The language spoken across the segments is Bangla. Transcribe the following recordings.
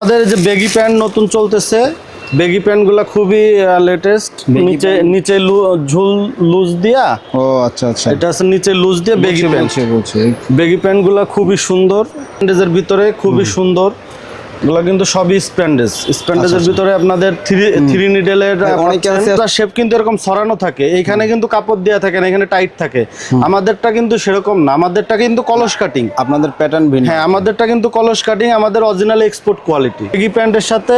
আমাদের যে বেগি প্যান্ট নতুন চলতেছে বেগি প্যান্টগুলা খুবই লেটেস্ট নিচে নিচে ঝুল লুজ দিয়া। ও আচ্ছা আচ্ছা। এটা আছে নিচে লুজ দিয়ে বেগি প্যান্ট বেগি প্যান্ট প্যান্টগুলো খুবই সুন্দর। ভিতরে খুবই সুন্দর। এগুলো কিন্তু সবই স্প্যান্ডেজ। স্প্যান্ডেজের ভিতরে আপনাদের থ্রি থ্রি নিডেলের ভাই, অনেকে আছে- শেপ কিন্তু এরকম সরানো থাকে। এইখানে কিন্তু কাপড় দেওয়া থাকে না এখানে টাইট থাকে। আমাদেরটা কিন্তু সেরকম না। আমাদেরটা কিন্তু কলস কাটিং আপনাদের প্যাটার্ন ভিন্ন। হ্যাঁ আমাদেরটা কিন্তু কলস কাটিং আমাদের অরিজিনাল এক্সপোর্ট কোয়ালিটি বেগি প্যান্টের সাথে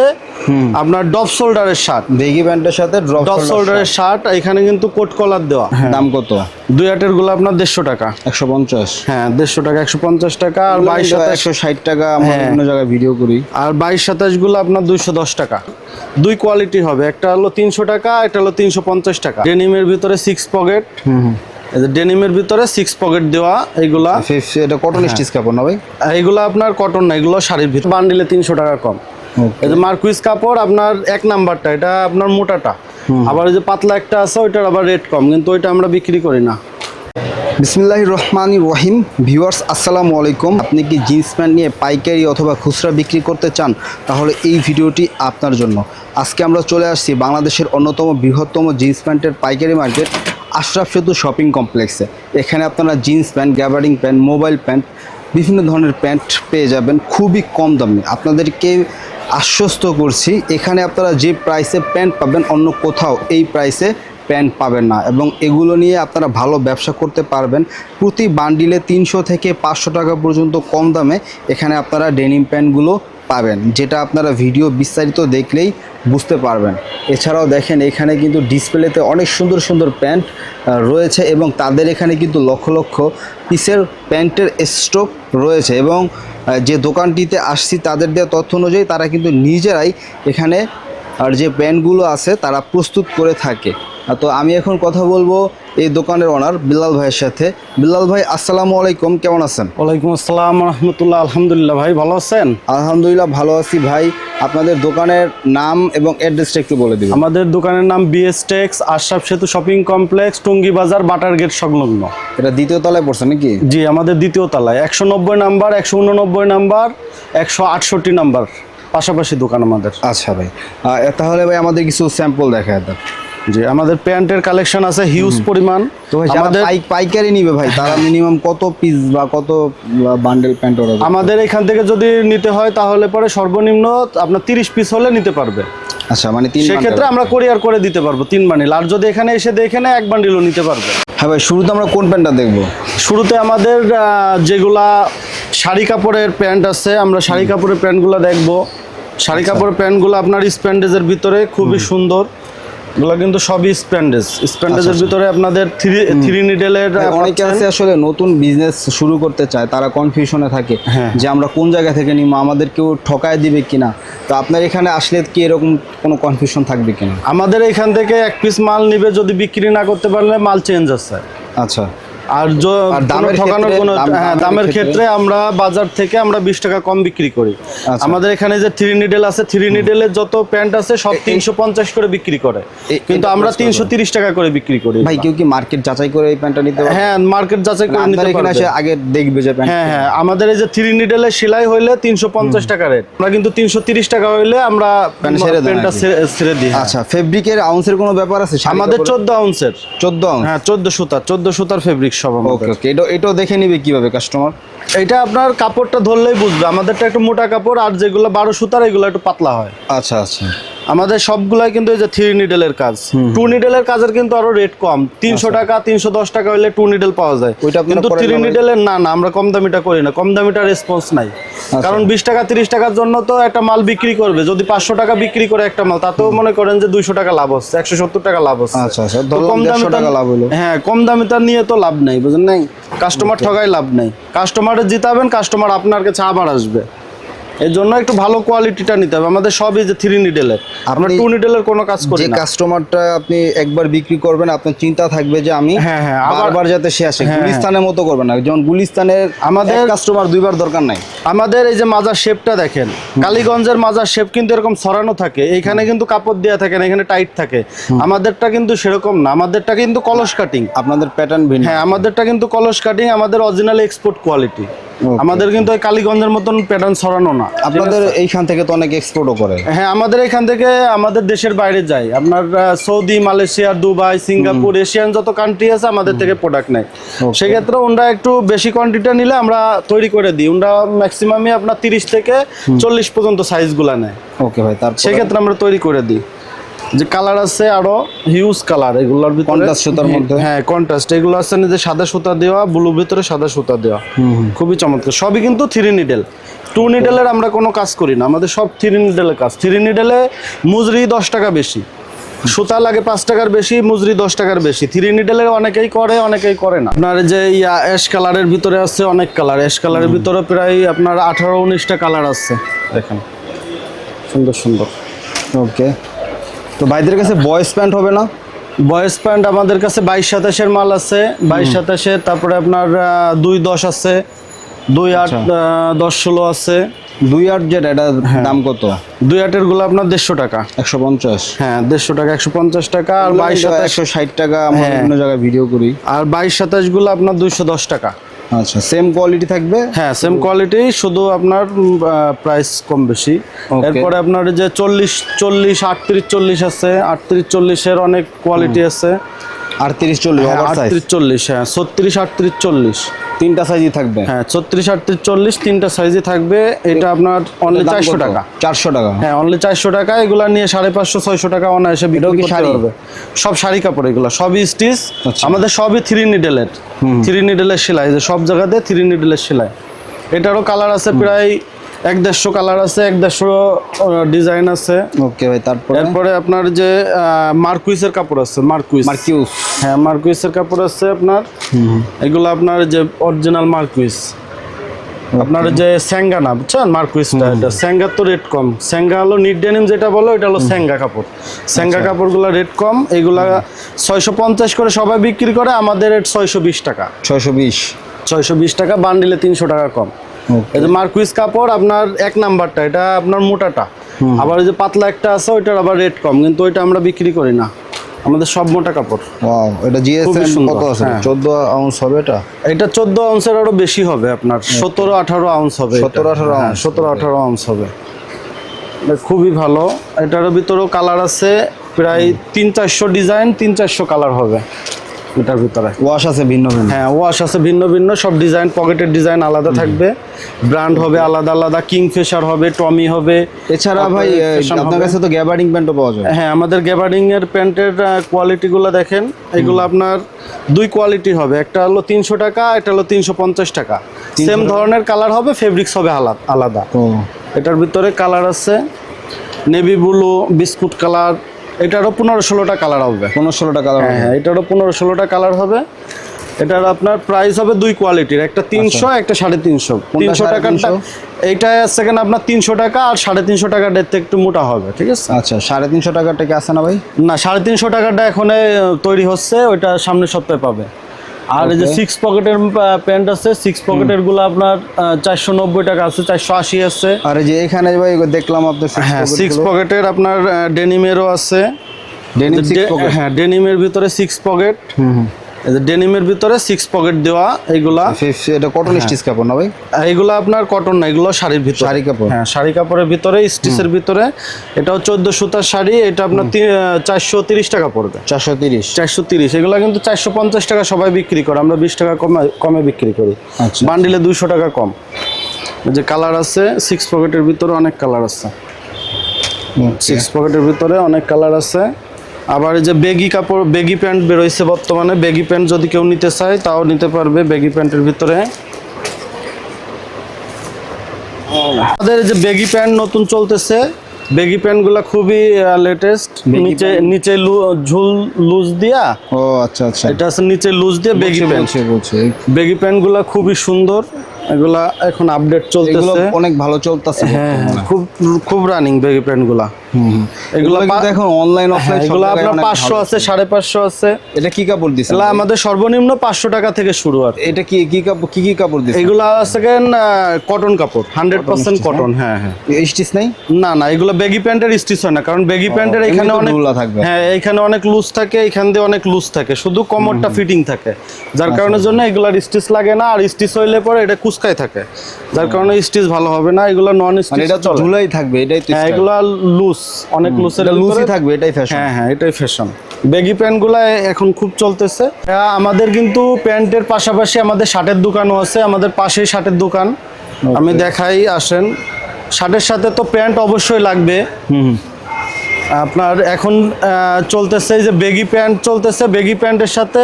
আপনার ডপ শোল্ডারের শার্ট বেগি প্যান্টের সাথে ডপ শোল্ডারের শার্ট এখানে কিন্তু কোট কলার দেওয়া। দাম কত? দুই আটেরগুলো আপনার দেড়শো টাকা। একশো পঞ্চাশ। হ্যাঁ দেড়শো টাকা একশো পঞ্চাশ টাকা আর বাইশ সাতাশ একশো ষাট টাকা আমরা হ্যাঁ। বিভিন্ন জায়গায় ভিডিও করি। আর বাইশ সাতাশগুলো আপনার দুইশো দশ টাকা। দুই কোয়ালিটি হবে একটা হলো তিনশো টাকা একটা হলো তিনশো পঞ্চাশ টাকা। ডেনিমের ভিতরে সিক্স পকেট ডেনিমের ভিতরে সিক্স পকেট দেওয়া এইগুলা ফিফ- এটা কটন হ্যাঁ। স্টিচ কাপড় না ভাই? এইগুলো আপনার কটন না এগুলো শাড়ির ভিতরে। বান্ডিলে তিনশো টাকা কম। Okay. এই যে মার্কুইস কাপড় আপনার এক নাম্বারটা এটা আপনার মোটাটা। আবার ওই যে পাতলা একটা আছে ওইটার আবার রেট কম কিন্তু ওইটা আমরা বিক্রি করি না। বিসমিল্লাহ রহমান রহিম। ভিউয়ার্স আসসালামু আলাইকুম। আপনি কি জিন্স প্যান্ট নিয়ে পাইকারি অথবা খুচরা বিক্রি করতে চান? তাহলে এই ভিডিওটি আপনার জন্য। আজকে আমরা চলে আসছি বাংলাদেশের অন্যতম বৃহত্তম জিন্স প্যান্টের পাইকারি মার্কেট আশরাফ সেতু শপিং কমপ্লেক্সে। এখানে আপনারা jeans pant gabardine pant mobile pant বিভিন্ন ধরনের প্যান্ট পেয়ে যাবেন খুবই কম দামে। আপনাদেরকে আশ্বস্ত করছি, এখানে আপনারা যে প্রাইসে প্যান্ট পাবেন, অন্য কোথাও এই প্রাইসে প্যান্ট পাবেন না এবং এগুলো নিয়ে আপনারা ভালো ব্যবসা করতে পারবেন। প্রতি বান্ডিলে তিনশো থেকে পাঁচশো টাকা পর্যন্ত কম দামে এখানে আপনারা ডেনিম প্যান্টগুলো পাবেন, যেটা আপনারা ভিডিও বিস্তারিত দেখলেই বুঝতে পারবেন। এছাড়াও দেখেন, এখানে কিন্তু ডিসপ্লেতে অনেক সুন্দর সুন্দর প্যান্ট রয়েছে এবং তাদের এখানে কিন্তু লক্ষ লক্ষ পিসের প্যান্টের স্টক রয়েছে এবং যে দোকানটিতে আসছি তাদের দেওয়া তথ্য অনুযায়ী তারা কিন্তু নিজেরাই এখানে আর যে প্যান্টগুলো আছে তারা প্রস্তুত করে থাকে। তো আমি এখন কথা বলব এই দোকানের ওনার বিল্লাল ভাইয়ের সাথে। বিল্লাল ভাই আসসালামু আলাইকুম কেমন আছেন? ওয়ালাইকুম আসসালাম রহমতুল্লাহ আলহামদুলিল্লাহ ভাই ভালো আছেন? আলহামদুলিল্লাহ ভালো আছি ভাই। আপনাদের দোকানের নাম এবং অ্যাড্রেসটা একটু বলে দিন আমাদের দোকানের নাম বিএস টেক্স আশরাফ সেতু শপিং কমপ্লেক্স টুঙ্গি বাজার বাটার গেট সংলগ্ন। এটা দ্বিতীয় তলায় পড়ছে নাকি? জি আমাদের দ্বিতীয় তলায়। একশো নব্বই নাম্বার একশো উননব্বই নাম্বার একশো আটষট্টি নাম্বার। পাশাপাশি দোকান আমাদের। আচ্ছা ভাই। তাহলে ভাই আমাদের কিছু স্যাম্পল দেখায় দেন জি আমাদের প্যান্টের কালেকশন আছে হিউজ পরিমাণ। তো আমাদের পাইক- পাইকারি নিবে ভাই তারা মিনিমাম কত পিস বা কত বান্ডেল প্যান্ট অর্ডার আমাদের এখান থেকে যদি নিতে হয় তাহলে পরে সর্বনিম্ন আপনার তিরিশ পিস হলে নিতে পারবে। আচ্ছা মানে তিন সেক্ষেত্রে। আমরা কোরিয়ার করে দিতে পারব তিন বান্ডিল আর যদি এখানে এসে দেখে নেয় এক বান্ডিলও নিতে পারবে। হ্যাঁ ভাই শুরুতে আমরা কোন প্যান্টটা দেখব? শুরুতে আমাদের যেগুলা শাড়ি কাপড়ের প্যান্ট আছে আমরা শাড়ি কাপড়ের প্যান্টগুলো দেখব। শাড়ি আচ্ছা। কাপড়ের প্যান্টগুলো আপনার স্প্যান্ডেজের ভিতরে খুবই সুন্দর। এগুলো কিন্তু সবই স্প্যান্ডেজ। স্প্যান্ডেজের আচ্ছা। ভিতরে আপনাদের থ্রি থ্রি নিডেলের অনেকে আছে আসলে নতুন বিজনেস শুরু করতে চায় তারা কনফিউশনে থাকে হ্যাঁ। যে আমরা কোন জায়গা থেকে নিব আমাদের কেউ ঠকায় দিবে কিনা? তো আপনার এখানে আসলে কি এরকম কোনো কনফিউশন থাকবে কিনা? আমাদের এখান থেকে এক পিস মাল নিবে যদি বিক্রি না করতে পারলে মাল চেঞ্জ আছে। আচ্ছা। আর দামের ঠকানোর কোনো হ্যাঁ দামের ক্ষেত্রে? আমরা বাজার থেকে আমরা বিশ টাকা কম বিক্রি করি। আচ্ছা। আমাদের এখানে যে থ্রি নিডেল আছে থ্রি নিডেলের যত প্যান্ট আছে সব তিনশো পঞ্চাশ করে বিক্রি করে। কিন্তু আমরা তিনশো তিরিশ টাকা করে বিক্রি করি। ভাই কেউ কি মার্কেট যাচাই করে এই প্যান্টটা নিতে হ্যাঁ মার্কেট যাচাই করে নিতে এখানে পারবে। এসে আগে দেখবে যে হ্যাঁ হ্যাঁ আমাদের এই যে থ্রি নিডেলের সেলাই হইলে তিনশো পঞ্চাশ টাকা রেট আমরা কিন্তু তিনশো তিরিশ টাকা হইলে আমরা প্যান্টটা ছেড়ে- দিই হ্যাঁ। আচ্ছা ফেব্রিকের আউন্সের কোনো ব্যাপার আছে? আমাদের চোদ্দ আউন্সের চোদ্দ আউন্স হ্যাঁ চোদ্দ সুতার চোদ্দ সুতার ফেব্রিক সব ওকে ওকে এটা এটাও দেখে নিবে কীভাবে কাস্টমার এটা আপনার কাপড়টা ধরলেই বুঝবে। আমাদেরটা একটু মোটা কাপড় আর যেগুলো বারো সুতার এগুলো একটু পাতলা হয়। আচ্ছা আচ্ছা। আমাদের সবগুলাই কিন্তু এই যে থ্রি নিডেলের কাজ। টু নিডেলের কাজের কিন্তু আরও রেট কম। তিনশো টাকা তিনশো দশ টাকা হলে টু নিডেল পাওয়া যায়। আচ্ছা। ওইটা কিন্তু থ্রি? নিডেলের না। না আমরা কম দামিটা করি না। কম দামিটা রেসপন্স নাই। আচ্ছা। কারণ বিশ টাকা তিরিশ টাকার জন্য তো একটা মাল বিক্রি করবে। যদি পাঁচশো টাকা বিক্রি করে একটা মাল তাতেও মনে করেন যে দুইশো টাকা লাভ হচ্ছে একশো সত্তর টাকা লাভ হচ্ছে। আচ্ছা আচ্ছা। কম দামিটা টাকা লাভ হলো হ্যাঁ কম দামিটা নিয়ে তো লাভ নেই বুঝলেন নাই? কাস্টমার ঠগাই লাভ নেই। কাস্টমারে জিতাবেন কাস্টমার আপনার কাছে আবার আসবে। এই জন্য একটু ভালো কোয়ালিটিটা নিতে হবে। আমাদের সবই যে থ্রি নিডেলের আমরা টু নিডেলের কোনো কাজ করি যে কাস্টমারটা আপনি একবার বিক্রি করবেন আপনার চিন্তা থাকবে যে আমি হ্যাঁ, হ্যাঁ, আবার- যাতে সে আসে। হ্যাঁ, গুলিস্তানের মতো করবেন না। যেমন গুলিস্তানের আমাদের- আমাদের কাস্টমার দুইবার দরকার নাই। আমাদের এই যে মাজার শেপটা দেখেন কালীগঞ্জের মাজার শেপ কিন্তু এরকম ছড়ানো থাকে। এইখানে কিন্তু কাপড় দেওয়া থাকে না এখানে টাইট থাকে। আমাদেরটা কিন্তু সেরকম না। আমাদেরটা কিন্তু কলস কাটিং আপনাদের প্যাটার্ন ভিন্ন। হ্যাঁ আমাদেরটা কিন্তু কলস কাটিং আমাদের অরিজিনাল এক্সপোর্ট কোয়ালিটি আমাদের কিন্তু ওই কালীগঞ্জের মতন প্যাটার্ন ছড়ানো না। আপনাদের এইখান থেকে তো অনেক এক্সপোর্টও করে। হ্যাঁ আমাদের এখান থেকে আমাদের দেশের বাইরে যায়। আপনার Saudi Malaysia Dubai Singapore Asian যত কান্ট্রি আছে আমাদের থেকে প্রোডাক্ট নেয়। সেক্ষেত্রে ওনারা একটু বেশি কোয়ান্টিটি নিলে আমরা তৈরি করে দিই। ওনারা ম্যাক্সিমামই আপনার তিরিশ থেকে চল্লিশ পর্যন্ত সাইজগুলো নেয়। ওকে ভাই তারপর সেক্ষেত্রে আমরা তৈরি করে দিই। যে কালার আছে আরও হিউজ কালার এগুলোর ভিতরে Contrast সুতার মধ্যে? হ্যাঁ কন্ট্রাস্ট এগুলো আছে না যে সাদা সুতা দেওয়া ব্লু ভিতরে সাদা সুতা দেওয়া। খুবই চমৎকার। সবই কিন্তু থ্রি নিডেল টু নিডেলের আমরা কোনো কাজ করি না। আমাদের সব থ্রি নিডেলের কাজ। থ্রি নিডেলে মুজরি দশ টাকা বেশি। সুতা লাগে পাঁচ টাকার বেশি মুজরি দশ টাকার বেশি। থ্রি নিডেলের অনেকেই করে অনেকেই করে না। আপনার যে ইয়া অ্যাশ কালারের ভিতরে আছে অনেক কালার অ্যাশ কালারের ভিতরে প্রায় আপনার আঠারো উনিশটা কালার আছে। দেখেন। সুন্দর সুন্দর। ওকে তো ভাইদের কাছে বয়েস প্যান্ট হবে না? বয়েস প্যান্ট আমাদের কাছে বাইশ সাতাশের মাল আছে। বাইশ সাতাশে তারপরে আপনার দুই দশ আছে। দুই আট আচ্ছা। দশ ষোলো আছে। দুই আট যেটা এটা দাম কত? দুই আটেরগুলো আপনার দেড়শো টাকা। একশো পঞ্চাশ। হ্যাঁ দেড়শো টাকা একশো পঞ্চাশ টাকা। আর বাইশ সাতাশ একশো ষাট টাকা আমরা হ্যাঁ। বিভিন্ন জায়গায় ভিডিও করি। আর বাইশ সাতাশগুলো আপনার দুইশো দশ টাকা। আচ্ছা সেম কোয়ালিটি থাকবে? হ্যাঁ সেম কোয়ালিটি শুধু আপনার প্রাইস কম বেশি। এরপরে আপনার যে চল্লিশ চল্লিশ আটত্রিশ চল্লিশ আছে। আটত্রিশ চল্লিশের অনেক কোয়ালিটি আছে। আটত্রিশ চল্লিশ হ্যাঁ আটত্রিশ চল্লিশ হ্যাঁ ছত্রিশ আটত্রিশ চল্লিশ। তিনটা সাইজই থাকবে। হ্যাঁ ছত্রিশ আটত্রিশ চল্লিশ তিনটা সাইজই থাকবে। এটা আপনার অনলি চারশো টাকা। চারশো টাকা। হ্যাঁ অনলি চারশো টাকা। এগুলা নিয়ে সাড়ে পাঁচশো ছয়শো টাকা অনায়াসে বিক্রি করতে? পারবে। সব শাড়ি কাপড় এগুলো সবই স্টিচ আচ্ছা। আমাদের সবই থ্রি নিডেলের থ্রি নিডেলের সেলাই যে সব জায়গাতে থ্রি নিডেলের সেলাই। এটারও কালার আছে প্রায় এক দেড়শো কালার আছে এক দেড়শো ডিজাইন আছে। ওকে ভাই তারপরে? এরপরে আপনার যে মার্কুইসের কাপড় আছে মার্কুইস। মার্কিউস। হ্যাঁ মার্কুইসের কাপড় আছে আপনার। এগুলো আপনার যে অরিজিনাল মার্কুইস। আপনার যে স্যাঙ্গা না বুঝছেন? মার্কুইসটা এটা স্যাঙ্গার তো রেট কম। স্যাঙ্গা হলো নিট ডেনিম যেটা বলো এটা হলো স্যাঙ্গা কাপড়। স্যাঙ্গা কাপড়গুলো রেট কম। এগুলা ছয়শো পঞ্চাশ করে সবাই বিক্রি করে আমাদের রেট ছয়শো বিশ টাকা। ছয়শো বিশ। ছয়শো বিশ টাকা বান্ডিলে তিনশো টাকা কম। এই যে মার্কুইস কাপড় আপনার এক নাম্বারটা এটা আপনার মোটাটা। আবার ওই যে পাতলা একটা আছে ওইটার আবার রেট কম কিন্তু ওইটা আমরা বিক্রি করি না। আমাদের সব মোটা কাপড়। ওয়াও এটা জিএসএম কত আছে? হ্যাঁ। চোদ্দ আউন্স হবে এটা? এটা চোদ্দ আউন্সের আরও বেশি হবে আপনার সতেরো আঠারো আউন্স হবে 17, 18 হ্যাঁ, ounce, সতেরো আঠারো আউন্স হবে। খুবই ভালো। এটার ভিতরেও কালার আছে প্রায় তিন চারশো ডিজাইন তিন চারশো কালার হবে। এটার ভিতরে। ওয়াশ আছে ভিন্ন ভিন্ন? হ্যাঁ ওয়াশ আছে ভিন্ন ভিন্ন সব ডিজাইন পকেটের ডিজাইন আলাদা থাকবে। ব্র্যান্ড হবে আলাদা আলাদা কিং ফেশার হবে টমি হবে। এছাড়া ভাই আপনার কাছে তো গ্যাবার্ডিং প্যান্টও পাওয়া যায়। হ্যাঁ আমাদের গ্যাবার্ডিং এর প্যান্টের কোয়ালিটিগুলো দেখেন। এগুলো আপনার দুই কোয়ালিটি হবে। একটা হলো তিনশো টাকা একটা হলো তিনশো পঞ্চাশ টাকা। সেম ধরনের কালার হবে ফেব্রিক্স হবে আলাদা। আলাদা এটার ভিতরে কালার আছে নেভি ব্লু বিস্কুট কালার এটারও পনেরো ষোলোটা কালার হবে। পনেরো ষোলোটা কালার হ্যাঁ হ্যাঁ এটারও পনেরো ষোলোটা কালার হবে। এটার আপনার প্রাইস হবে দুই কোয়ালিটির একটা তিনশো একটা সাড়ে তিনশো। তিনশো টাকাটা এইটাই 300? এইটা সেকেন্ড কেন আপনার তিনশো টাকা আর সাড়ে তিনশো থেকে একটু মোটা হবে ঠিক আছে? আচ্ছা সাড়ে তিনশো টাকাটা কি আছে না ভাই? না সাড়ে তিনশো টাকাটা এখন তৈরি হচ্ছে ওইটা সামনের সপ্তাহে পাবে। আর এই যে সিক্স পকেটের প্যান্ট আছে সিক্স পকেটেরগুলো আপনার চারশো নব্বই টাকা আছে চারশো আশি আছে। আর এই যে এখানে ভাই দেখলাম আপনার হ্যাঁ সিক্স পকেটের আপনার ডেনিমেরও আছে। Denim six ডে- pocket। হ্যাঁ ডেনিমের ভিতরে সিক্স পকেট হুম। ডেনিমের ভিতরে সিক্স পকেট দেওয়া Fifth- এটা কটন স্টিচ কাপড় না ভাই? এইগুলো আপনার কটন না এগুলো শাড়ির ভিতরে। শাড়ি কাপড়। হ্যাঁ শাড়ি কাপড়ের ভিতরে স্টিচের ভিতরে। এটাও চোদ্দ সুতার শাড়ি এটা আপনার চারশো তিরিশ টাকা পড়বে। চারশো তিরিশ। চারশো তিরিশ এগুলো কিন্তু চারশো পঞ্চাশ টাকা সবাই বিক্রি করে আমরা বিশ টাকা কমে কমে বিক্রি করি। আচ্ছা। বান্ডিলে দুইশো টাকা কম। যে কালার আছে সিক্স পকেটের ভিতরে অনেক কালার আছে। সিক্স পকেটের ভিতরে অনেক কালার আছে। আবার এই যে বেগি কাপড় বেগি প্যান্ট বেরোইছে বর্তমানে। বেগি প্যান্ট যদি কেউ নিতে চায় তাও নিতে পারবে বেগি প্যান্টের ভিতরে। আমাদের যে বেগি প্যান্ট নতুন চলতেছে। বেগি প্যান্টগুলো খুবই লেটেস্ট নিচে নিচে ঝুল লুজ দিয়া। ও আচ্ছা আচ্ছা। এটা আছে নিচে লুজ দিয়ে বেগি প্যান্ট। বেগি প্যান্টগুলো খুবই সুন্দর। এগুলা এখন আপডেট চলতেছে। অনেক ভালো চলতেছে হ্যাঁ হ্যাঁ, খুব খুব রানিং বেগি প্যান্টগুলা। এগুলো এখন অনলাইন অফলাইন এগুলো আপনার পাঁচশো আছে সাড়ে পাঁচশো আছে। এটা কি কাপড় এগুলো আমাদের সর্বনিম্ন পাঁচশো টাকা থেকে শুরু আর এটা কি কি কাপড় কি কি কাপড় এগুলো আছে কটন কাপড় হান্ড্রেড পার্সেন্ট কটন হ্যাঁ? হ্যাঁ স্টিচ নাই? না না এগুলো বেগি প্যান্টের স্টিচ হয় না কারণ বেগি প্যান্টের এখানে তো অনেক থাকবে। হ্যাঁ এখানে অনেক লুজ থাকে এখান দিয়ে অনেক লুজ থাকে শুধু কমরটা ফিটিং থাকে। যার আচ্ছা। কারণের জন্য এগুলার স্টিচ লাগে না আর স্টিচ হইলে পরে এটা কুচ কুচকাই থাকে। যার কারণে স্টিচ ভালো হবে না এগুলো নন মানে স্টিচ এটা ঝুলাই থাকবে এটাই তো হ্যাঁ। এগুলো লুজ অনেক লুজের এটা লুজই থাকবে এটাই ফ্যাশন হ্যাঁ হ্যাঁ এটাই ফ্যাশন বেগি প্যান্টগুলো এখন খুব চলতেছে। আমাদের কিন্তু প্যান্টের পাশাপাশি আমাদের শার্টের দোকানও আছে আমাদের পাশেই শার্টের দোকান। আমি দেখাই আসেন। শার্টের সাথে তো প্যান্ট অবশ্যই লাগবে। হুম আপনার এখন চলতেছে যে বেগি প্যান্ট চলতেছে বেগি প্যান্টের সাথে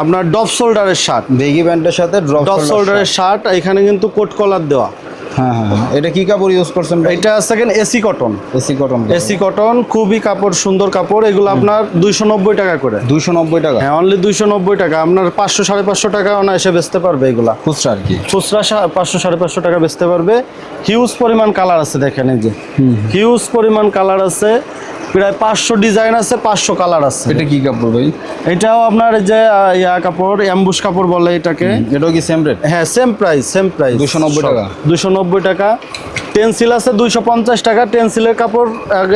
আপনার ডপ শোল্ডারের শার্ট বেগি প্যান্টের সাথে ডপ শোল্ডারের শার্ট এখানে কিন্তু কোট কলার দেওয়া। হ্যাঁ হ্যাঁ হ্যাঁ। এটা কি কাপড় ইউজ করছেন এটা second AC cotton AC cotton AC cotton খুবই কাপড় সুন্দর কাপড়। এগুলো আপনার দুইশো নব্বই টাকা করে। দুইশো নব্বই টাকা? হ্যাঁ অনলি দুইশো নব্বই টাকা। আপনার পাঁচশো সাড়ে পাঁচশো টাকা এসে বেচতে পারবে এগুলা। খুচরা আর কি? খুচরা পাঁচশো সাড়ে পাঁচশো টাকা বেচতে পারবে। হিউজ পরিমাণ কালার আছে দেখেন এই যে। হিউজ পরিমাণ কালার আছে। প্রায় পাঁচশো ডিজাইন আছে পাঁচশো কালার আছে। এটা কি কাপড় ভাই? এটাও আপনার যে ইয়া কাপড় অ্যাম্বুস কাপড় বলে এটাকে। এটাও কি সেম রেট হ্যাঁ সেম প্রাইস সেম প্রাইস 290 টাকা? দুশো নব্বই টাকা। টেন্সিল আছে দুইশো পঞ্চাশ টাকা। টেন্সিলের কাপড়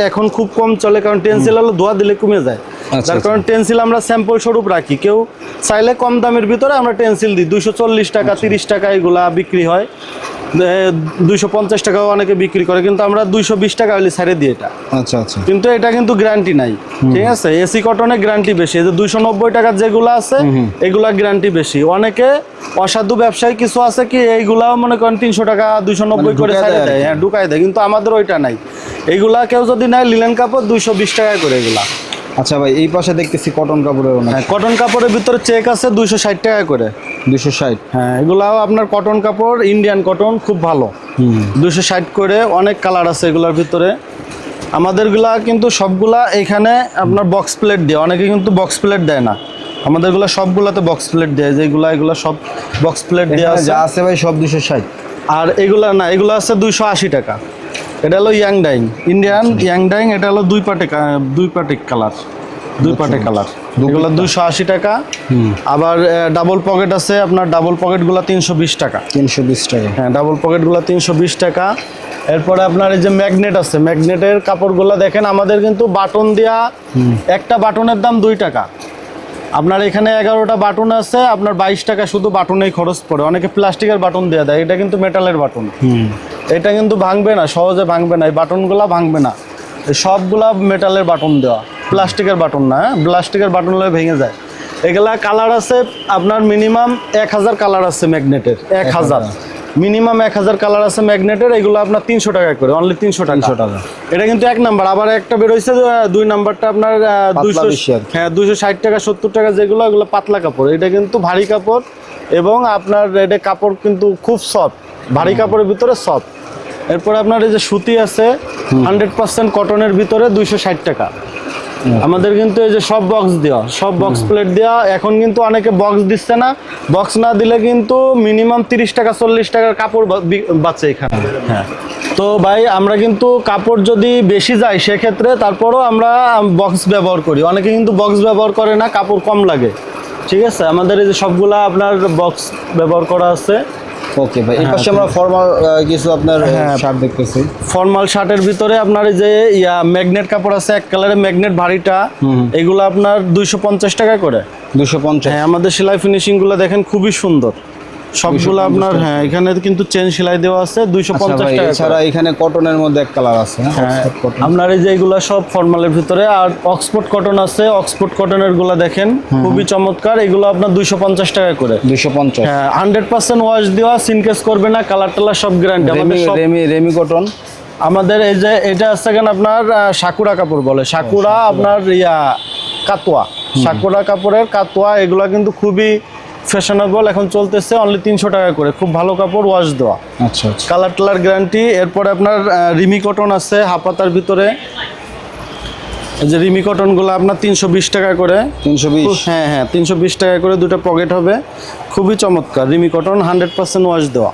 এখন খুব কম চলে কারণ টেন্সিল হলো ধোয়া দিলে কমে যায়। আচ্ছা, যার আচ্ছা। কারণে টেন্সিল আমরা স্যাম্পল স্বরূপ রাখি। কেউ চাইলে কম দামের ভিতরে আমরা টেন্সিল দিই। দুইশো চল্লিশ টাকা আচ্ছা। তিরিশ টাকা এগুলা বিক্রি হয়। দুইশো পঞ্চাশ টাকাও অনেকে বিক্রি করে কিন্তু আমরা দুইশো বিশ টাকা হলে ছেড়ে দিই এটা। আচ্ছা আচ্ছা। কিন্তু এটা কিন্তু গ্যারান্টি নাই। ঠিক আছে? এসি কটনের গ্যারান্টি বেশি। এই যে দুইশো নব্বই টাকার যেগুলো আছে এগুলা গ্যারান্টি বেশি। অনেকে অসাধু ব্যবসায়ী কিছু আছে কি এইগুলাও মনে করেন তিনশো টাকা দুইশো নব্বই করে ছেড়ে দেয়। হ্যাঁ ঢুকাই দেয় কিন্তু আমাদের ওইটা নাই। এইগুলা কেউ যদি নেয় লিলেন কাপড় দুইশো বিশ টাকা করে এগুলা। আচ্ছা ভাই এই পাশে দেখতেছি কটন কাপড়ের অনেক। হ্যাঁ কটন কাপড়ের ভিতরে চেক আছে দুইশো ষাট টাকা করে। দুশো ষাট। হ্যাঁ এগুলাও আপনার কটন কাপড় ইন্ডিয়ান কটন খুব ভালো। দুশো ষাট করে অনেক কালার আছে এগুলোর ভিতরে। আমাদেরগুলা কিন্তু সবগুলা এখানে আপনার বক্স প্লেট দেয় অনেকে কিন্তু বক্স প্লেট দেয় না। আমাদেরগুলা সবগুলাতে বক্স প্লেট দেয় যেগুলা এগুলা সব বক্স প্লেট দেওয়া আছে। যা আছে ভাই সব দুশো ষাট। আর এগুলা না এগুলো আছে দুইশো আশি টাকা। এটা হলো young dyeing. Indian young dyeing এটা হলো দুই পাটে দুই পাটে কালার। দুই পাটে কালার। এগুলো দুইশো আশি টাকা। আবার ডাবল পকেট আছে আপনার ডাবল পকেটগুলো তিনশো বিশ টাকা। তিনশো বিশ টাকা। হ্যাঁ ডাবল পকেটগুলো তিনশো বিশ টাকা। এরপরে আপনার এই যে ম্যাগনেট আছে ম্যাগনেটের কাপড়গুলো দেখেন আমাদের কিন্তু বাটন দেওয়া একটা বাটনের দাম দুই টাকা। আপনার এখানে এগারোটা বাটন আছে আপনার বাইশ টাকা শুধু বাটনেই খরচ পড়ে। অনেকে প্লাস্টিকের বাটন দেওয়া দেয় এটা কিন্তু মেটালের বাটন। এটা কিন্তু ভাঙবে না সহজে ভাঙবে না এই বাটনগুলো ভাঙবে না। সবগুলা মেটালের বাটন দেওয়া প্লাস্টিকের বাটন না হ্যাঁ? প্লাস্টিকের বাটন হলে ভেঙে যায়। এগুলা কালার আছে আপনার মিনিমাম এক হাজার কালার আছে ম্যাগনেটের এক হাজার। মিনিমাম এক হাজার কালার আছে ম্যাগনেটের এগুলো আপনার তিনশো টাকা করে অনলি তিনশো টাকা। 300 টাকা। এটা কিন্তু এক নাম্বার আবার একটা বেরোইছে যে, দুই নাম্বারটা আপনার দুইশো হ্যাঁ দুইশো ষাট টাকা সত্তর টাকা যেগুলো ওগুলো পাতলা কাপড়। এটা কিন্তু ভারী কাপড় এবং আপনার এটা কাপড় কিন্তু খুব সফট ভারী কাপড়ের ভিতরে সফট এরপরে আপনার এই যে সুতি আছে হান্ড্রেড পার্সেন্ট কটনের ভিতরে দুইশো ষাট টাকা। আমাদের কিন্তু এই যে সব বক্স দেওয়া সব বক্স প্লেট দেওয়া এখন কিন্তু অনেকে বক্স দিচ্ছে না। বক্স না দিলে কিন্তু মিনিমাম তিরিশ টাকা চল্লিশ টাকার কাপড় বাঁচে এখানে। হ্যাঁ। তো ভাই আমরা কিন্তু কাপড় যদি বেশি যায় সেক্ষেত্রে তারপরও আমরা বক্স ব্যবহার করি। অনেকে কিন্তু বক্স ব্যবহার করে না কাপড় কম লাগে। ঠিক আছে? আমাদের এই যে সবগুলা আপনার বক্স ব্যবহার করা আছে। ওকে ভাই এর পাশে আমরা ফর্মাল কিছু আপনার হ্যাঁ। শার্ট দেখতেছি। ফর্মাল শার্টের ভিতরে আপনার এই যে ইয়া ম্যাগনেট কাপড় আছে এক কালারের ম্যাগনেট ভারীটা এগুলো আপনার দুইশো পঞ্চাশ টাকা করে। দুশো পঞ্চাশ। হ্যাঁ আমাদের সেলাই ফিনিশিংগুলো দেখেন খুবই সুন্দর। সবগুলো আপনার হ্যাঁ এখানে কিন্তু চেন সেলাই দেওয়া আছে দুইশো আচ্ছা পঞ্চাশ টাকা করে। এখানে কটনের মধ্যে এক কালার আছে হ্যাঁ হ্যাঁ। আপনার এই যে এগুলো সব ফর্মালের ভিতরে আর অক্সফোর্ড কটন আছে অক্সফোর্ড কটনেরগুলা দেখেন খুবই চমৎকার এগুলো আপনার দুইশো পঞ্চাশ টাকা করে। দুশো পঞ্চাশ। হ্যাঁ হান্ড্রেড পার্সেন্ট ওয়াশ দেওয়া সিনকেস করবে না কালার টালার সব গ্যারান্টি আমাদের রেমি রেমি কটন আমাদের এই যে এটা আছে কেন আপনার সাকুরা কাপড় বলে সাকুরা আপনার ইয়া কাতোয়া। সাকুরা কাপড়ের কাতোয়া এগুলা কিন্তু খুবই ফ্যাশনেবল এখন চলতেছে অনলি তিনশো টাকা করে। খুব ভালো কাপড় ওয়াশ দেওয়া। আচ্ছা কালার টালার গ্যারান্টি এরপরে আপনার রিমি কটন আছে হাপাতার ভিতরে। এই যে রিমি কটনগুলো আপনার তিনশো বিশ টাকা করে। তিনশো বিশ? হ্যাঁ হ্যাঁ তিনশো বিশ টাকা করে দুটো পকেট হবে। খুবই চমৎকার রিমি কটন হান্ড্রেড পার্সেন্ট ওয়াশ দেওয়া।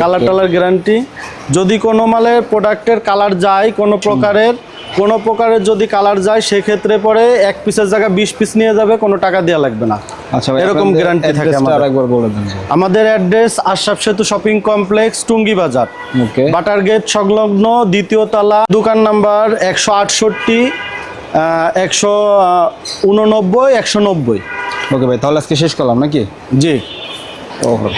কালার টালার গ্যারান্টি যদি কোনো মালের প্রোডাক্টের কালার যায় কোনো প্রকারের কোনো প্রকারের যদি কালার যায় সেক্ষেত্রে পরে এক পিসের জায়গায় বিশ পিস নিয়ে যাবে কোনো টাকা দেওয়া লাগবে না। আচ্ছা এরকম গ্যারান্টি থাকে আমাদের। আরেকবার বলে দেন। আমাদের অ্যাড্রেস আশরাফ সেতু শপিং কমপ্লেক্স টুঙ্গি বাজার ওকে বাটার গেট সংলগ্ন দ্বিতীয় তলা দোকান নাম্বার একশো আটষট্টি একশো উননব্বই একশো নব্বই। ওকে ভাই তাহলে আজকে শেষ করলাম নাকি? জি। ওকে